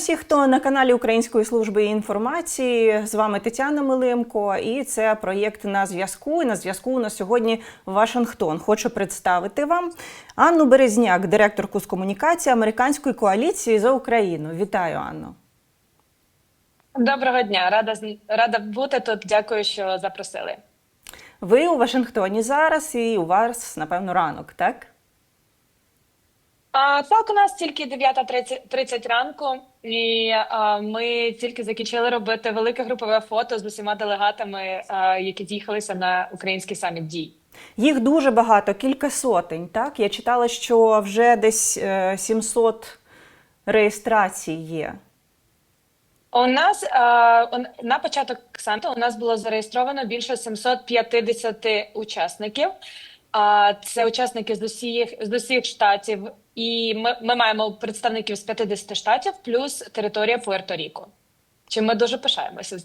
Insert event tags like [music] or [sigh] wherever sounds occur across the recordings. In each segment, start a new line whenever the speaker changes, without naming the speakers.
всіх, хто на каналі Української служби інформації. З вами Тетяна Милимко, і це проєкт на зв'язку. І на зв'язку у нас сьогодні Вашингтон. Хочу представити вам Анну Березняк, директорку з комунікації американської коаліції за Україну. Вітаю, Анно.
Доброго дня, рада рада бути тут. Дякую, що запросили.
Ви у Вашингтоні зараз, і у вас, напевно, ранок, так?
А так у нас тільки 9.30 ранку, і а, ми тільки закінчили робити велике групове фото з усіма делегатами, а, які з'їхалися на український саміт дій.
Їх дуже багато, кілька сотень. Так, я читала, що вже десь е, 700 реєстрацій є.
У нас е, на початок саміту у нас було зареєстровано більше 750 учасників. А це учасники з усіх з усіх штатів, і ми, ми маємо представників з 50 штатів, плюс територія Пуерто-Ріко. Чим ми дуже пишаємося.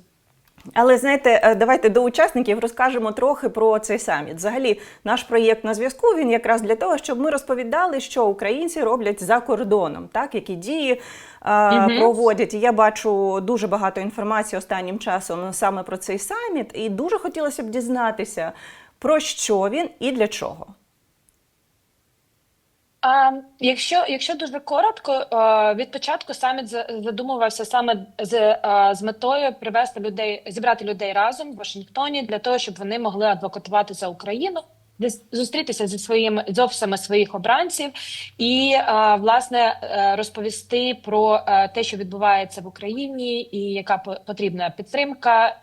Але знаєте, е, давайте до учасників розкажемо трохи про цей саміт. Взагалі, наш проєкт на зв'язку він якраз для того, щоб ми розповідали, що українці роблять за кордоном, так які дії е,
Мгм.
проводять. І я бачу дуже багато інформації останнім часом саме про цей саміт, і дуже хотілося б дізнатися, про що він і для чого.
Якщо, якщо дуже коротко, е, від початку саміт задумувався саме з, е, з метою привести людей, зібрати людей разом в Вашингтоні для того, щоб вони могли адвокатувати за Україну, зустрітися зі своїми з офісами своїх обранців і е, власне е, розповісти про е, те, що відбувається в Україні, і яка по- потрібна підтримка.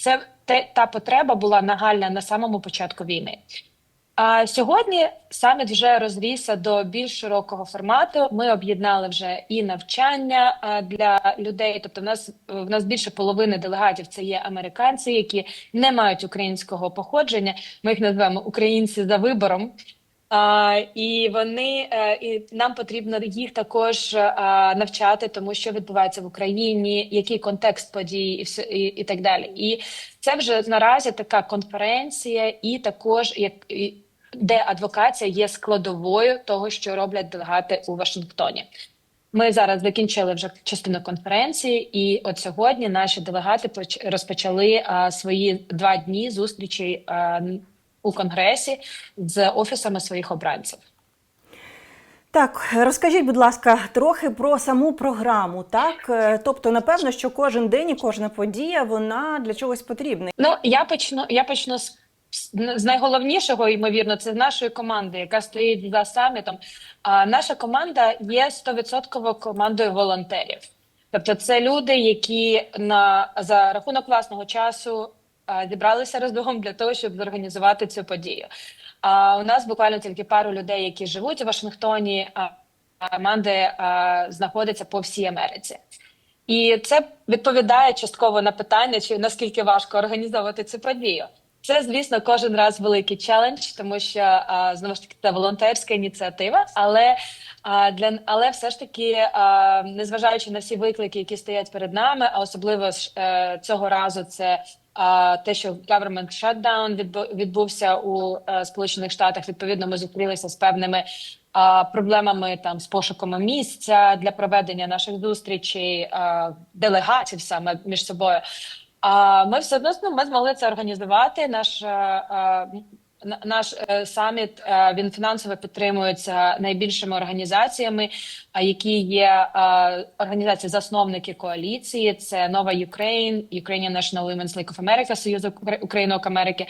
Це те, та потреба була нагальна на самому початку війни. А сьогодні саміт вже розрісся до більш широкого формату. Ми об'єднали вже і навчання для людей. Тобто, в нас в нас більше половини делегатів це є американці, які не мають українського походження. Ми їх називаємо українці за вибором. І вони е, і нам потрібно їх також навчати, тому що відбувається в Україні, який контекст подій, і все і, і так далі. І це вже наразі така конференція, і також як де адвокація є складовою того, що роблять делегати у Вашингтоні. Ми зараз закінчили вже частину конференції, і от сьогодні наші делегати поч- розпочали а, свої два дні зустрічі а, у конгресі з офісами своїх обранців.
Так, розкажіть, будь ласка, трохи про саму програму. Так, Е, тобто, напевно, що кожен день і кожна подія вона для чогось потрібна.
Ну я почну. Я почну з, з найголовнішого, ймовірно, це з нашої команди, яка стоїть за самітом. А наша команда є 100% командою волонтерів. Тобто, це люди, які на за рахунок власного часу зібралися разом для того, щоб зорганізувати цю подію. А у нас буквально тільки пару людей, які живуть у Вашингтоні. А команди знаходяться по всій Америці. І це відповідає частково на питання, чи наскільки важко організовувати цю подію. Це, звісно, кожен раз великий челендж, тому що знову ж таки це волонтерська ініціатива, але для але все ж таки, незважаючи на всі виклики, які стоять перед нами, а особливо е, цього разу, це те, що government shutdown відбу- відбувся у е, Сполучених Штатах. Відповідно, ми зустрілися з певними проблемами там з пошуком місця для проведення наших зустрічей, делегатів саме між собою. А ми все одно ну, ми змогли це організувати. Наш, е, е, наш е, саміт е, він фінансово підтримується найбільшими організаціями, які є е, організації засновники коаліції. Це Нова Ukraine, Ukrainian National Women's League of America, Союз Укра- Українок Америки.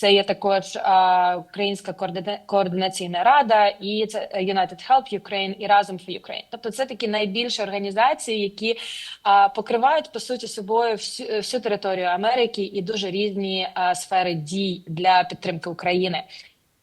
Це є також а, Українська координа- координаційна рада, і це United Help Ukraine і разом for Ukraine. Тобто, це такі найбільші організації, які а, покривають по суті собою всю, всю територію Америки і дуже різні а, сфери дій для підтримки України.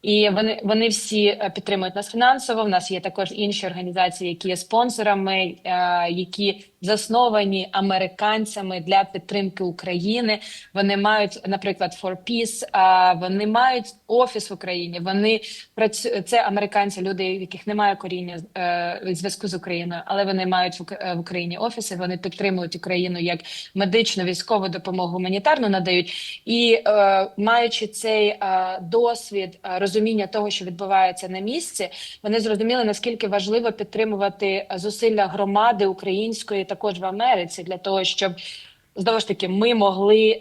І вони вони всі е, підтримують нас фінансово. В нас є також інші організації, які є спонсорами, е, які засновані американцями для підтримки України. Вони мають, наприклад, For Peace, вони мають офіс в Україні. Вони працюють це американці, люди, в яких немає коріння е, зв'язку з Україною, але вони мають в Україні офіси. Вони підтримують Україну як медичну, військову допомогу, гуманітарну надають. І маючи цей досвід розуміння того, що відбувається на місці, вони зрозуміли наскільки важливо підтримувати зусилля громади української також в Америці для того, щоб знову ж таки ми могли.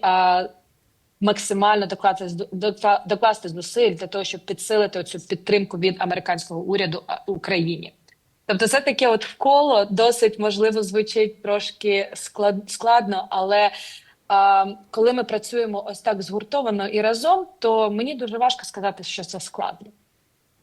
максимально докласти, докла- докласти зусиль для того, щоб підсилити цю підтримку від американського уряду Україні. Тобто, це таке от вколо досить можливо звучить трошки склад, складно, але коли ми працюємо ось так згуртовано і разом, то мені дуже важко сказати, що це складно.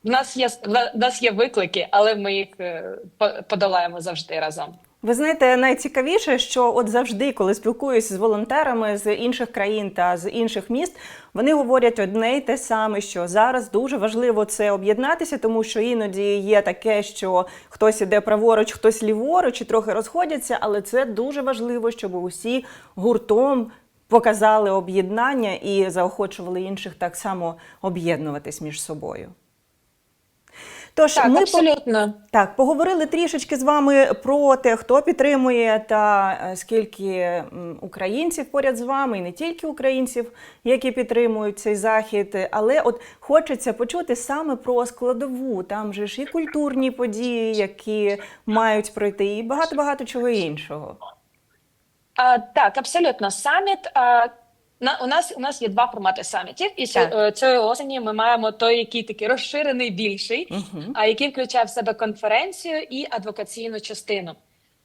В нас є в нас є виклики, але ми їх е, по- подолаємо завжди разом.
Ви знаєте, найцікавіше, що от завжди, коли спілкуюсь з волонтерами з інших країн та з інших міст, вони говорять одне й те саме, що зараз дуже важливо це об'єднатися, тому що іноді є таке, що хтось іде праворуч, хтось ліворуч і трохи розходяться, але це дуже важливо, щоб усі гуртом показали об'єднання і заохочували інших так само об'єднуватись між собою. Тож
Так,
ми по- так, поговорили трішечки з вами про те, хто підтримує та е, скільки українців поряд з вами, і не тільки українців, які підтримують цей захід. Але от хочеться почути саме про складову. Там же ж і культурні події, які мають пройти, і багато багато чого іншого.
А, так, абсолютно. Саміт. А, на, у, нас, у нас є два формати самітів, і cio- е, цієї осені ми маємо той, який такий розширений, більший,
Мгм.
а який включає в себе конференцію і адвокаційну частину.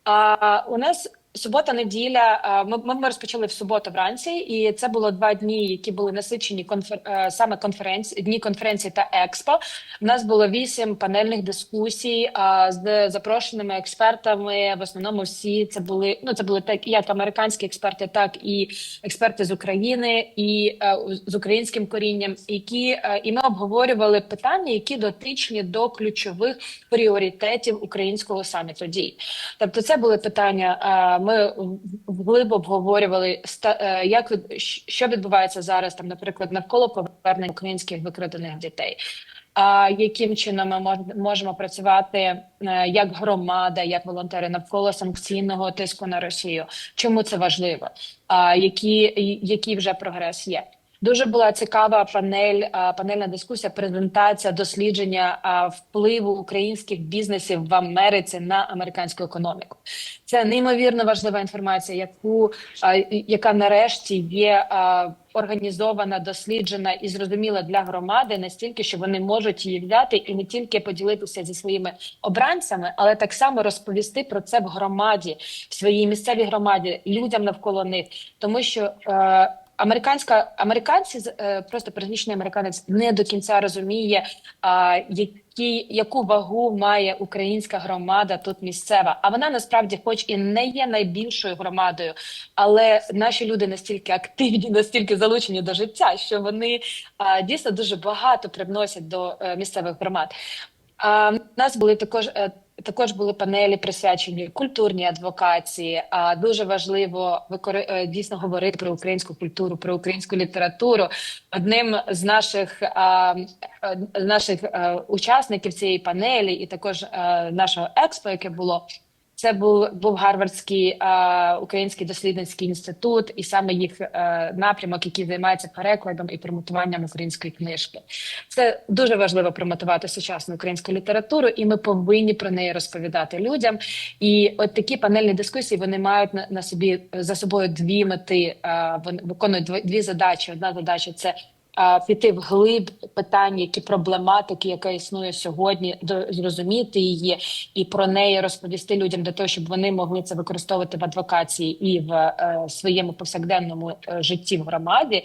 А, у нас субота-неділя. Ми, ми, ми розпочали в суботу вранці, і це було два дні, які були насичені конфер, е, саме конференції, дні конференції та експо. У нас було вісім панельних дискусій з запрошеними експертами. В основному всі це були ну це були так як американські експерти, так і експерти з України і е, з українським корінням, які е, і ми обговорювали питання, які дотичні до ключових пріоритетів українського саміту дій. Тобто, це були питання. Ми вглиб обговорювали е, як що відбувається зараз, там, наприклад, навколо повернення українських викрадених дітей. А яким чином ми можемо працювати е, як громада, як волонтери навколо санкційного тиску на Росію? Чому це важливо? А які, який вже прогрес є? Дуже була цікава панель, панельна дискусія, презентація дослідження впливу українських бізнесів в Америці на американську економіку. Це неймовірно важлива інформація, яку яка нарешті є організована, досліджена і зрозуміла для громади настільки, що вони можуть її взяти і не тільки поділитися зі своїми обранцями, але так само розповісти про це в громаді, в своїй місцевій громаді, людям навколо них, тому що. Е, Американська американці е, просто пересічний американець не до кінця розуміє, а, які, яку вагу має українська громада тут місцева. А вона насправді, хоч і не є найбільшою громадою, але наші люди настільки активні, [laughs] настільки залучені до життя, що вони а, дійсно дуже багато привносять до е, місцевих громад. А, в нас були також. Також були панелі присвячені культурній адвокації. А дуже важливо е, дійсно говорити про українську культуру, про українську літературу. Одним з наших е, наших е, учасників цієї панелі, і також нашого експо, яке було. Це був був Гарвардський е, український дослідницький інститут, і саме їх е, напрямок, який займається перекладом і промотуванням української книжки. Це дуже важливо промотувати сучасну українську літературу, і ми повинні про неї розповідати людям. І от такі панельні дискусії вони мають на, на собі за собою дві мети. Е, вони виконують дві, задачі. Одна задача це піти в глиб питань, які проблематики, яка існує сьогодні, зрозуміти її і про неї розповісти людям для того, щоб вони могли це використовувати в адвокації і в е, своєму повсякденному е, житті в громаді.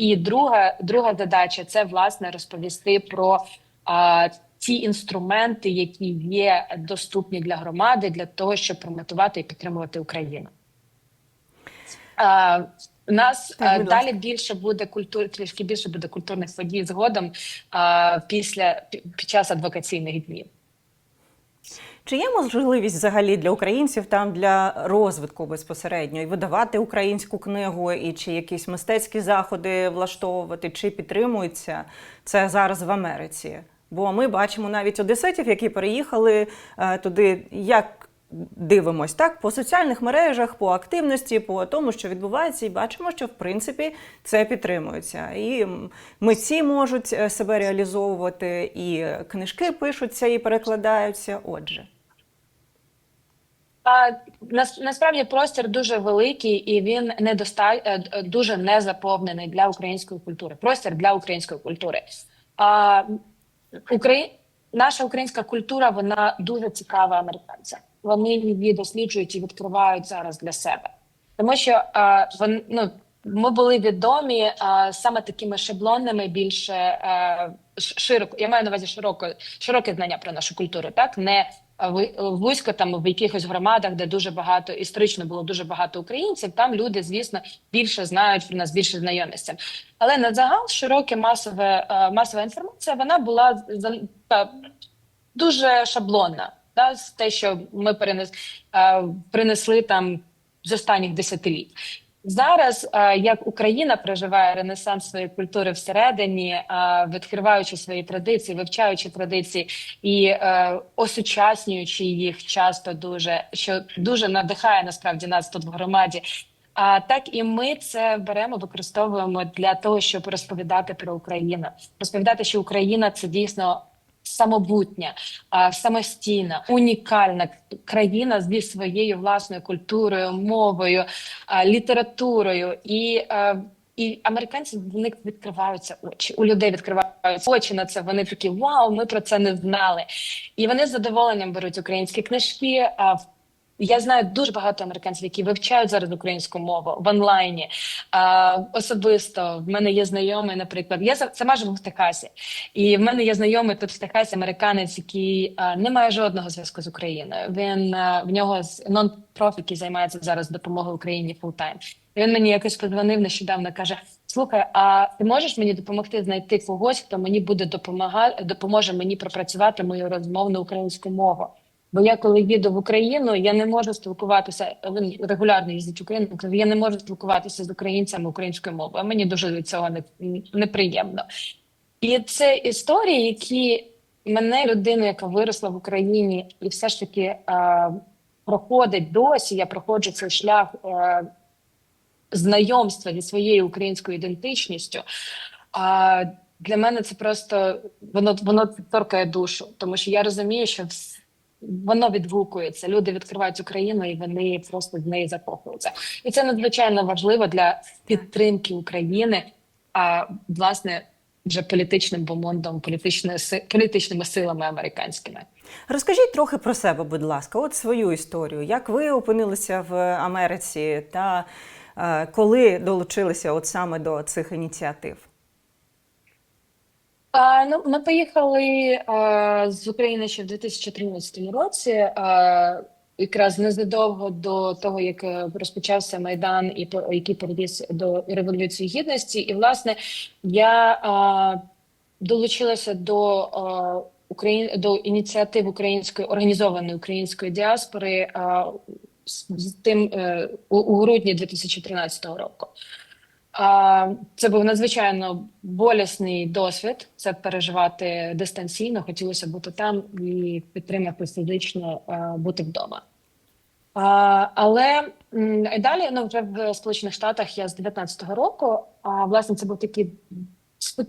І друга, друга задача це власне розповісти про а, ті інструменти, які є доступні для громади, для того, щоб промотувати і підтримувати Україну. А, у нас
Так,
е, далі більше буде культур, трішки більше буде культурних подій згодом а, після під час адвокаційних днів.
Чи є можливість взагалі для українців там для розвитку безпосередньо і видавати українську книгу, і чи якісь мистецькі заходи влаштовувати, чи підтримується це зараз в Америці? Бо ми бачимо навіть одеситів, які переїхали е, туди, як дивимось так по соціальних мережах, по активності, по тому, що відбувається, і бачимо, що в принципі це підтримується. І митці можуть е, себе реалізовувати, і книжки пишуться і перекладаються. Отже.
А насправді простір дуже великий і він недоста... е, е, дуже не заповнений для української культури. Простір для української культури. А Украї... наша українська культура вона дуже цікава американцям. Вони її досліджують і відкривають зараз для себе, тому що а, вон, ну, ми були відомі а, саме такими шаблонними, більше а, широко. Я маю на увазі широко широке знання про нашу культуру, так не вузько там в якихось громадах, де дуже багато історично було дуже багато українців. Там люди, звісно, більше знають про нас, більше знайомі. Але на загал широке масове е, масова інформація вона була за- дуже шаблонна. Та, з те, що ми перенес, е, принесли там з останніх десятиліть. Зараз, е, як Україна проживає ренесанс своєї культури всередині, е, відкриваючи свої традиції, вивчаючи традиції і осучаснюючи їх часто дуже, що дуже надихає насправді нас тут в громаді. А так і ми це беремо, використовуємо для того, щоб розповідати про Україну, розповідати, що Україна це дійсно самобутня, самостійна, унікальна країна зі своєю власною культурою, мовою, літературою і. І американці в них відкриваються очі. У людей відкриваються очі на це. Вони такі вау, ми про це не знали. І вони з задоволенням беруть українські книжки. А я знаю дуже багато американців, які вивчають зараз українську мову в онлайні. А, особисто в мене є знайомий, наприклад, я сама живу в Техасі, і в мене є знайомий тут в Техасі американець, який а, не має жодного зв'язку з Україною. Він а, в нього з нон-профі, який займається зараз допомогою Україні фултайм. Він мені якось подзвонив нещодавно. каже: Слухай, а ти можеш мені допомогти знайти когось, хто мені буде допомагати, допоможе мені пропрацювати мою розмовну українську мову. Бо я коли їду в Україну, я не можу спілкуватися. Він регулярно їздить в Україну. Я не можу спілкуватися з українцями українською мовою. Мені дуже від цього неприємно. І це історії, які мене, людину, яка виросла в Україні, і все ж таки е, проходить досі. Я проходжу цей шлях е, знайомства зі своєю українською ідентичністю. А для мене це просто воно воно торкає душу, тому що я розумію, що вс- воно відгукується. Люди відкривають Україну і вони просто в неї закохуються. І це надзвичайно важливо для підтримки України, а власне вже політичним бомондом, політичними си- політичними силами американськими.
Розкажіть трохи про себе, будь ласка, от свою історію. Як ви опинилися в Америці та е, коли долучилися от саме до цих ініціатив?
А, ну, ми поїхали а, з України ще в 2013 році, а, якраз незадовго до того, як е, розпочався майдан, і який переріс до революції гідності. І власне я а, долучилася до а, Україн до ініціатив української організованої української діаспори а, з, тим е, у, у грудні 2013 року. Це був надзвичайно болісний досвід. Це переживати дистанційно. Хотілося бути там і підтримати фізично бути вдома. Але і далі ну, вже в Сполучених Штатах я з 19-го року. А власне це був такий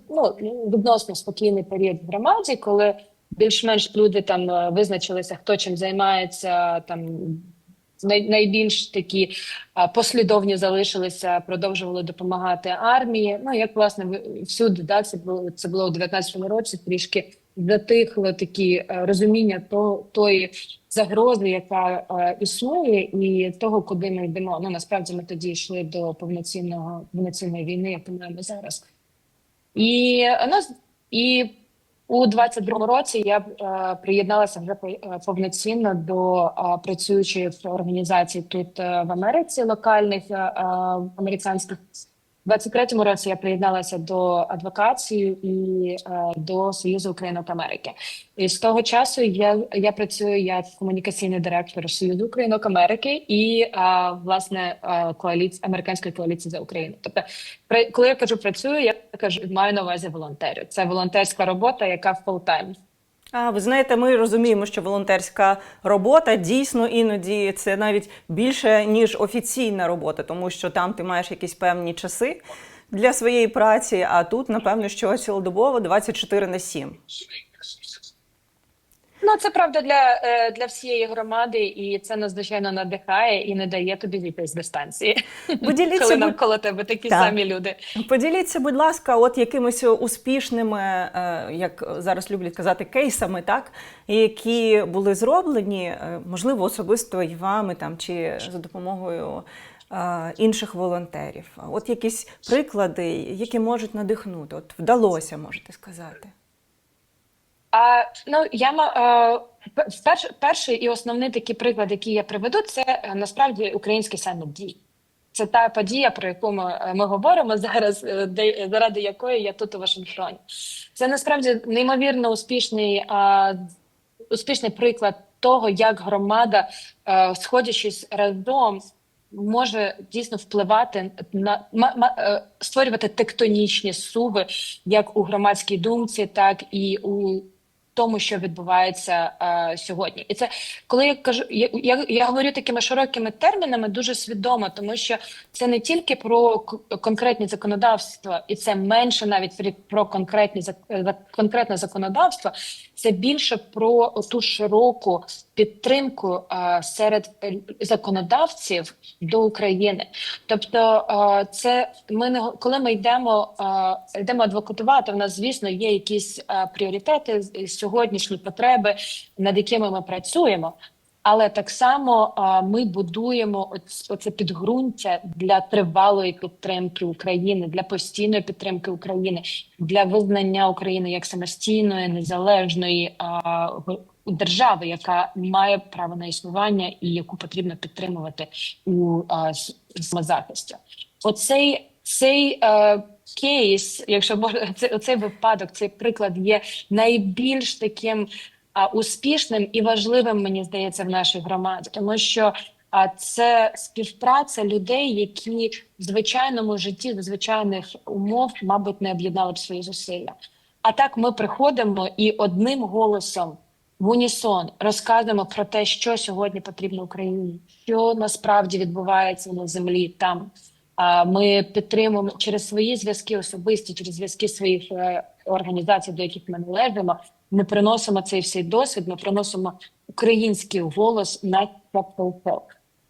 ну, відносно спокійний період в громаді, коли більш-менш люди там е, визначилися, хто чим займається там. Най- Найбільш такі послідовні залишилися, продовжували допомагати армії. Ну як власне всюди, да, це було це було у 19-му році. Трішки затихло такі е, розуміння то, тої загрози, яка е, існує, і того, куди ми йдемо. Ну насправді ми тоді йшли до повноцінного повноцінної війни, яку маємо зараз. І е, нас і у 22-му році я е, приєдналася вже е, повноцінно до е, працюючої в організації тут е, в Америці локальних е, е, американських. У 23-му році я приєдналася до адвокації і е, до Союзу Українок Америки. І з того часу я, я працюю як комунікаційний директор Союзу Українок Америки і е, власне е, коаліції американської коаліції за Україну. Тобто, при, коли я кажу працюю, я кажу маю на увазі волонтерів. Це волонтерська робота, яка full-time.
А ви знаєте, ми розуміємо, що волонтерська робота дійсно іноді це навіть більше ніж офіційна робота, тому що там ти маєш якісь певні часи для своєї праці. А тут, напевно, що цілодобово 24 на 7.
Ну це правда для, е, для всієї громади, і це надзвичайно надихає і не дає тобі зійти з дистанції. [laughs]
Поділіться,
коли
будь-
навколо тебе такі
Так.
самі люди.
Поділіться, будь ласка, от якимись успішними, е, як зараз люблять казати, кейсами, так які були зроблені, е, можливо, особисто і вами там чи за допомогою інших волонтерів. От якісь приклади, які можуть надихнути. От вдалося, можете сказати.
А ну я ма- е, перш, перший і основний такий приклад, який я приведу, це е, насправді український саміт дій. Це та подія, про яку ми, е, ми говоримо зараз, де заради якої я тут у Вашингтоні. Це насправді неймовірно успішний, а, успішний приклад того, як громада, е, сходячись разом, може дійсно впливати на ма- ма- створювати тектонічні суви як у громадській думці, так і у тому, що відбувається е, сьогодні, і це коли я кажу, я, я, я говорю такими широкими термінами, дуже свідомо, тому що це не тільки про конкретні законодавства, і це менше навіть про- конкретні е, конкретне законодавство. Це більше про ту широку підтримку е, серед законодавців до України. Тобто, е, це ми не коли ми йдемо, е, йдемо адвокатувати. У нас, звісно, є якісь пріоритети, сьогоднішні потреби, над якими ми працюємо. Але так само ми будуємо оце підґрунтя для тривалої підтримки України, для постійної підтримки України, для визнання України як самостійної незалежної держави, яка має право на існування і яку потрібно підтримувати у самозахисті. Оцей цей е, кейс, якщо можна, це оцей випадок, цей приклад є найбільш таким успішним і важливим, мені здається, в нашій громаді, тому що а, це співпраця людей, які в звичайному житті, за звичайних умов, мабуть, не об'єднали б свої зусилля. А так ми приходимо і одним голосом в унісон розказуємо про те, що сьогодні потрібно Україні, що насправді відбувається на землі там. А ми підтримуємо через свої зв'язки особисті, через зв'язки своїх е, організацій, до яких ми належимо. Ми приносимо цей всей досвід. Ми приносимо український голос на Capitol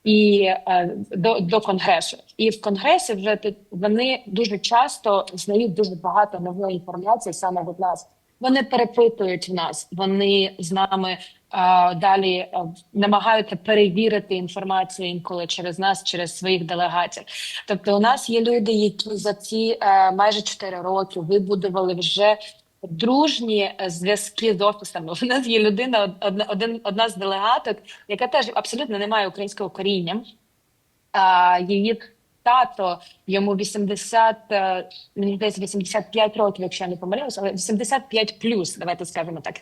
і е, до, до конгресу. І в конгресі вже вони дуже часто знають дуже багато нової інформації саме від нас. Вони перепитують нас, вони з нами а, далі а, намагаються перевірити інформацію інколи через нас, через своїх делегатів. Тобто, у нас є люди, які за ці е, майже 4 роки вибудували вже дружні е, зв'язки з офісами. [laughs] У нас є людина, один, одна з делегаток, яка теж абсолютно не має українського коріння. А, її тато йому 80, е, мені здається, 85 років, якщо я не помиляюсь, але 85 плюс, давайте скажемо так.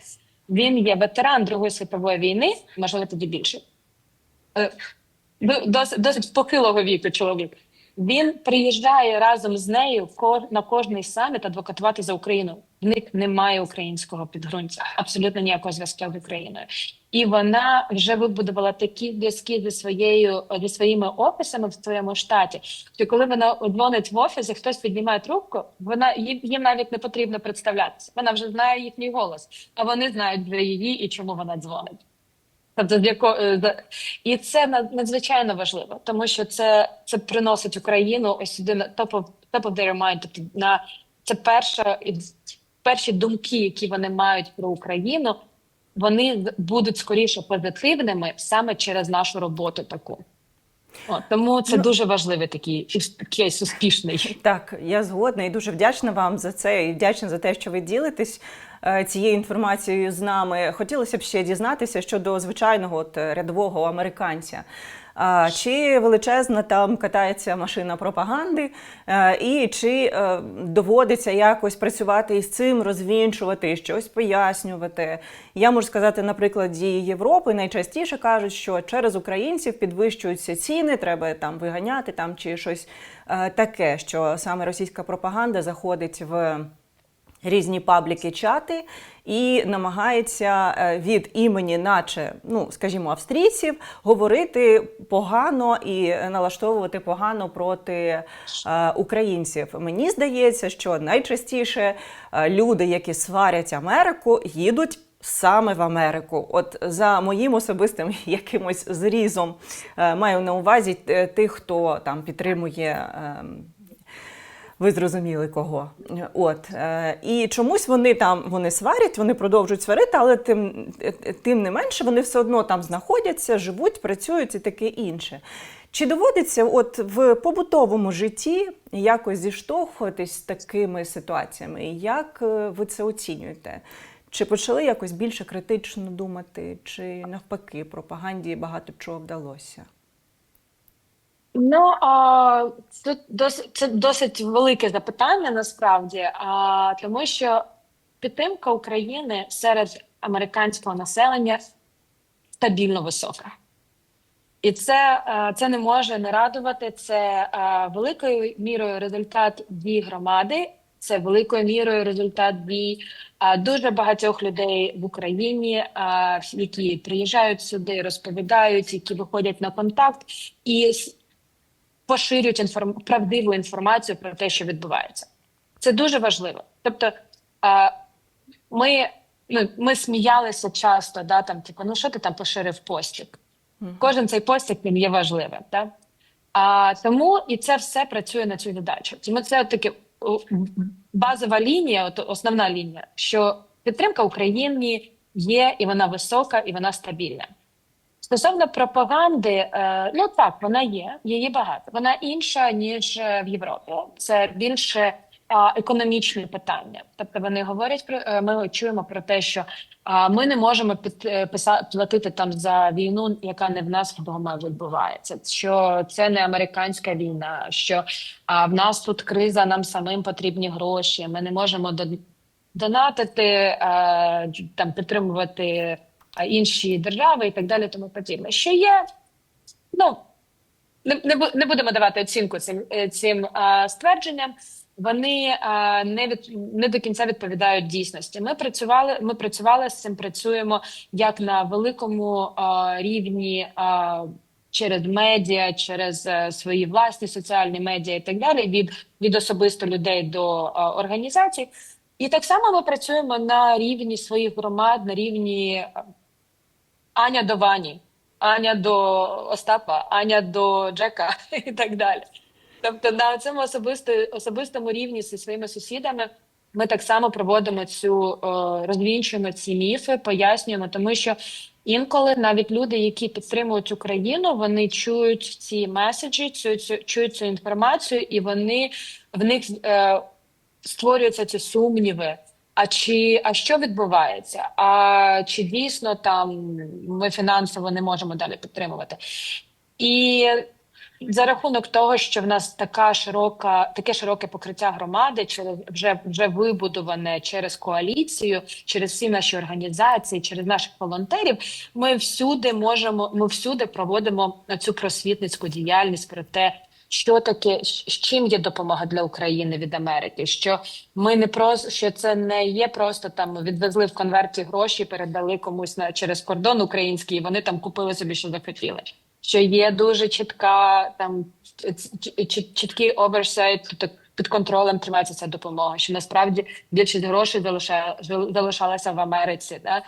Він є ветеран Другої світової війни, можливо, тоді більше. Е, до- Досить, досить похилого віку чоловік. Він приїжджає разом з нею на кожний саміт адвокатувати за Україну. В них немає українського підґрунтя, абсолютно ніякого зв'язку з Україною. І вона вже вибудувала такі зв'язки зі своєю зі своїми офісами в своєму штаті. Що коли вона дзвонить в офіс, і хтось піднімає трубку, вона їм, їм навіть не потрібно представлятися. Вона вже знає їхній голос, а вони знають вже її і чому вона дзвонить. Тобто, яко... е, і це над- надзвичайно важливо, тому що це, це приносить Україну ось сюди на top of, top тобто на це перша перші думки, які вони мають про Україну, вони будуть скоріше позитивними саме через нашу роботу таку. От, тому це
Ну-
дуже важливий такий кейс успішний.
Так, я згодна і дуже вдячна вам за це. І вдячна за те, що ви ділитесь е, цією інформацією з нами. Хотілося б ще дізнатися щодо звичайного от, рядового американця. Чи величезна там катається машина пропаганди, і чи е, доводиться якось працювати із цим, розвінчувати, щось пояснювати? Я можу сказати, на прикладі Європи найчастіше кажуть, що через українців підвищуються ціни, треба там виганяти там чи щось е, таке, що саме російська пропаганда заходить в різні пабліки, чати і намагається е, від імені, наче, ну скажімо, австрійців, говорити погано і налаштовувати погано проти е, українців. Мені здається, що найчастіше е, люди, які сварять Америку, їдуть. Саме в Америку, от за моїм особистим [laughs] якимось зрізом, маю на увазі тих, хто там підтримує ем, ви зрозуміли кого. От е, і чомусь вони там вони сварять, вони продовжують сварити, але тим, е, тим не менше вони все одно там знаходяться, живуть, працюють і таке інше. Чи доводиться от в побутовому житті якось зіштовхуватись з такими ситуаціями? Як е, ви це оцінюєте? Чи почали якось більше критично думати, чи навпаки пропаганді багато чого вдалося?
Ну а тут досить це досить велике запитання насправді, а тому що підтримка України серед американського населення стабільно висока. І це, е, це не може не радувати. Це е, великою мірою результат дій громади, це великою мірою результат дій е, дуже багатьох людей в Україні, які приїжджають сюди, розповідають, які виходять на контакт і поширюють інформ... правдиву інформацію про те, що відбувається. Це дуже важливо. Тобто, ми, ну, ми сміялися часто, да, там, типу, ну що ти там поширив постік? Кожен цей постік він є важливим. Да? А, тому і це все працює на цю задачу. Тому це таке базова лінія, от основна лінія, що підтримка України є, і вона висока, і вона стабільна. Стосовно пропаганди, е, ну так, вона є, її багато. Вона інша ніж е, в Європі. Це більше економічне питання. Тобто вони говорять про е, ми чуємо про те, що ми не можемо підписати платити там за війну, яка не в нас вдома відбувається. Що це не американська війна, що в нас тут криза, нам самим потрібні гроші. Ми не можемо до донатити, там підтримувати інші держави і так далі, тому подібне. Що є, ну не, не, не будемо давати оцінку цим, е, цим е, ствердженням. Вони е, не від не до кінця відповідають дійсності. Ми працювали. Ми працювали з цим. Працюємо як на великому е, рівні е, через медіа, через е, свої власні соціальні медіа і так далі. Від від особисто людей до е, організацій. І так само ми працюємо на рівні своїх громад, на рівні Аня до Вані, Аня до Остапа, Аня до Джека [laughs] і так далі. Тобто на цьому особисто, особистому рівні зі своїми сусідами ми так само проводимо цю е, розвінчуємо ці міфи, пояснюємо, тому що інколи навіть люди, які підтримують Україну, вони чують ці меседжі, цю, цю чують цю інформацію, і вони в них е, створюються ці сумніви. А чи а що відбувається? А чи дійсно там ми фінансово не можемо далі підтримувати? І за рахунок того, що в нас така широка, таке широке покриття громади, через вже вже вибудоване через коаліцію, через всі наші організації, через наших волонтерів, ми всюди можемо, ми всюди проводимо цю просвітницьку діяльність про те, що таке, з чим є допомога для України від Америки, що ми не просто що це не є просто там відвезли в конверті гроші, передали комусь на через кордон український, і вони там купили собі, що захотіли. Що є дуже чітка там чіткий оверсайт, тобто під контролем тримається ця допомога. Що насправді більшість грошей залишалася в Америці, да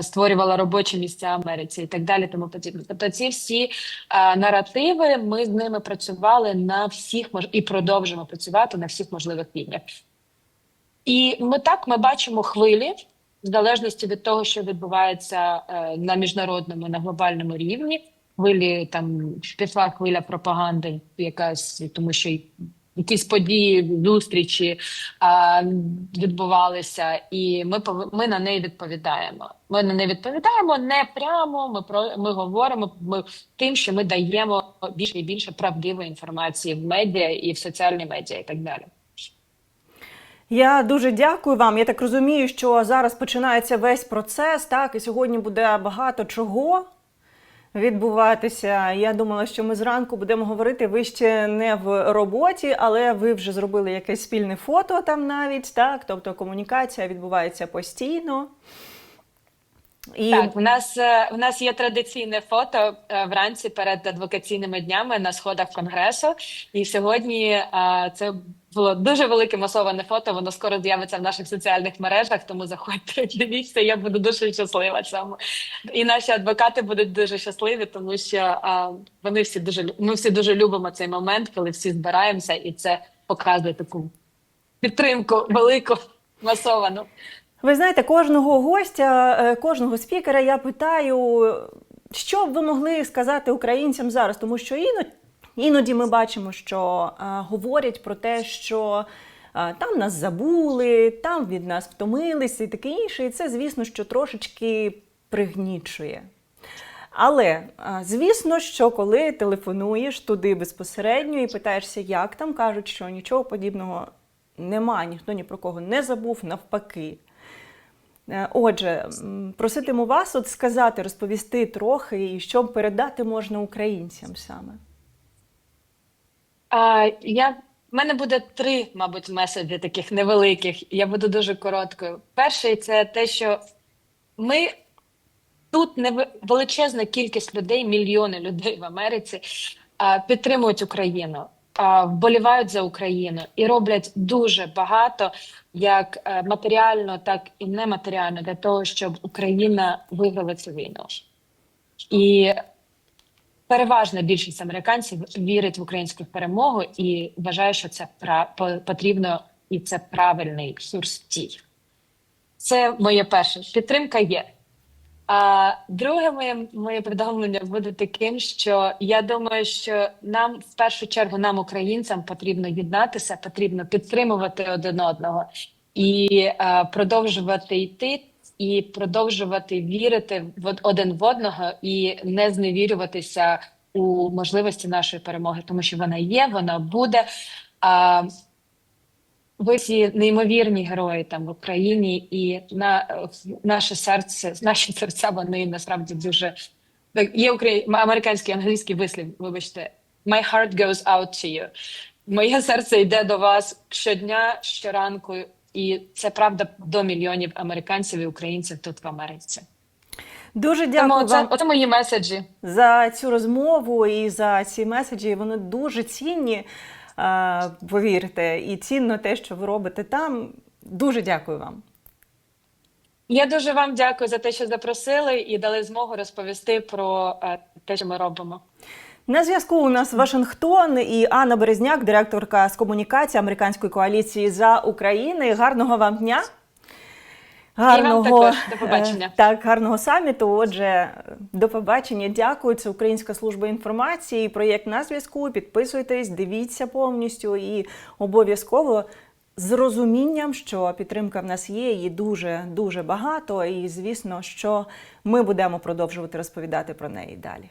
створювала робочі місця Америці і так далі. Тому подібне. Тобто, ці всі е, наративи ми з ними працювали на всіх мож і продовжимо працювати на всіх можливих рівнях. І ми так ми бачимо хвилі в залежності від того, що відбувається е, на міжнародному на глобальному рівні. Хвилі там пішла хвиля пропаганди, якась тому, що якісь події, зустрічі а, відбувалися, і ми ми на неї відповідаємо. Ми на неї відповідаємо не прямо. Ми про ми говоримо ми тим, що ми даємо більше і більше правдивої інформації в медіа і в соціальні медіа, і так далі.
Я дуже дякую вам. Я так розумію, що зараз починається весь процес, так і сьогодні буде багато чого. Відбуватися. Я думала, що ми зранку будемо говорити. Ви ще не в роботі, але ви вже зробили якесь спільне фото там навіть, так? Тобто комунікація відбувається постійно. І
Так, у нас е, у нас є традиційне фото е, вранці перед адвокаційними днями на сходах конгресу. І сьогодні е, це було дуже велике масоване фото. Воно скоро з'явиться в наших соціальних мережах. Тому заходьте, [laughs] дивіться. Я буду дуже щаслива цьому. І наші адвокати будуть дуже щасливі, тому що е, вони всі дуже ми всі дуже любимо цей момент, коли всі збираємося, і це показує таку підтримку велику масовану.
Ви знаєте, кожного гостя, е, кожного спікера я питаю, що б ви могли сказати українцям зараз, тому що іноді, іноді ми бачимо, що е, говорять про те, що е, там нас забули, там від нас втомилися і таке інше. І це, звісно, що трошечки пригнічує. Але е, звісно, що коли телефонуєш туди безпосередньо і питаєшся, як там, кажуть, що нічого подібного немає, ніхто ні про кого не забув, навпаки. Отже, проситиму вас от сказати, розповісти трохи, і що передати можна українцям саме.
А, я, в мене буде три, мабуть, меседжі таких невеликих. Я буду дуже короткою. Перший це те, що ми тут не величезна кількість людей, мільйони людей в Америці підтримують Україну, вболівають за Україну і роблять дуже багато, як е, матеріально, так і нематеріально, для того, щоб Україна виграла цю війну. І переважна більшість американців вірить в українську перемогу і вважає, що це потрібно і це правильний курс дій. Це моє перше. Підтримка є. А друге моє, моє повідомлення буде таким, що я думаю, що нам в першу чергу, нам, українцям, потрібно єднатися, потрібно підтримувати один одного і е, продовжувати йти, і продовжувати вірити в один в одного і не зневірюватися у можливості нашої перемоги, тому що вона є, вона буде. А, ви всі неймовірні герої там в Україні, і на наше серце, наші серця вони насправді дуже є украї... американський англійський вислів. Вибачте, my heart goes out to you. Моє серце йде до вас щодня, щоранку, і це правда до мільйонів американців і українців тут в Америці.
Дуже дякую
Тому це
вам
оце мої меседжі.
за цю розмову і за ці меседжі. Вони дуже цінні, повірте, і цінно те, що ви робите там. Дуже дякую вам.
Я дуже вам дякую за те, що запросили і дали змогу розповісти про е, те, що ми робимо.
На зв'язку у нас Вашингтон і Анна Березняк, директорка з комунікації американської коаліції за Україну. Гарного вам дня.
також. До побачення.
е, Так, гарного саміту. Отже, до побачення. Дякую. Це Українська служба інформації. Проєкт на зв'язку. Підписуйтесь, дивіться повністю і обов'язково з розумінням, що підтримка в нас є, її дуже дуже багато. І звісно, що ми будемо продовжувати розповідати про неї далі.